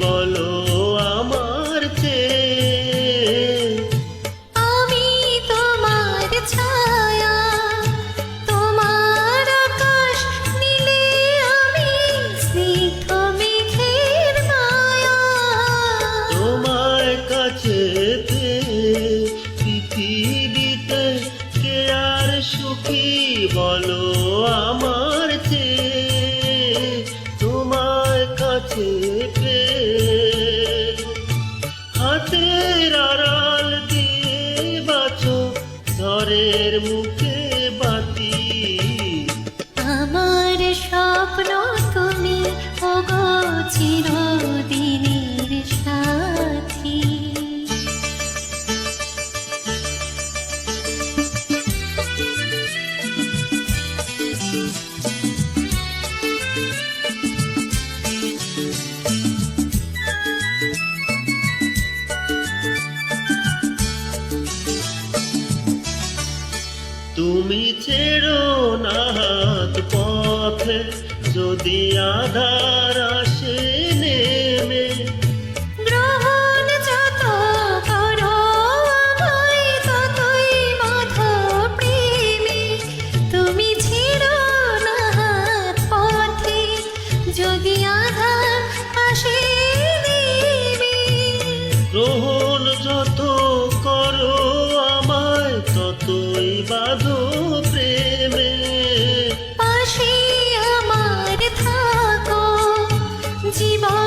বলো আমার আমি তোমার ছায়া তোমার আকাশ নীলে আমি মেঘের মায়া। তোমার কাছে পৃথিবীতে কে আর সুখী বলো আমার চেয়ে। তোমার কাছে তুমি ছেড়ো না হাত পথে যদি আধার গ্রহণ যত করো আমায় ততই বাঁধো প্রেমে। পাশে আমার থাকো জীবন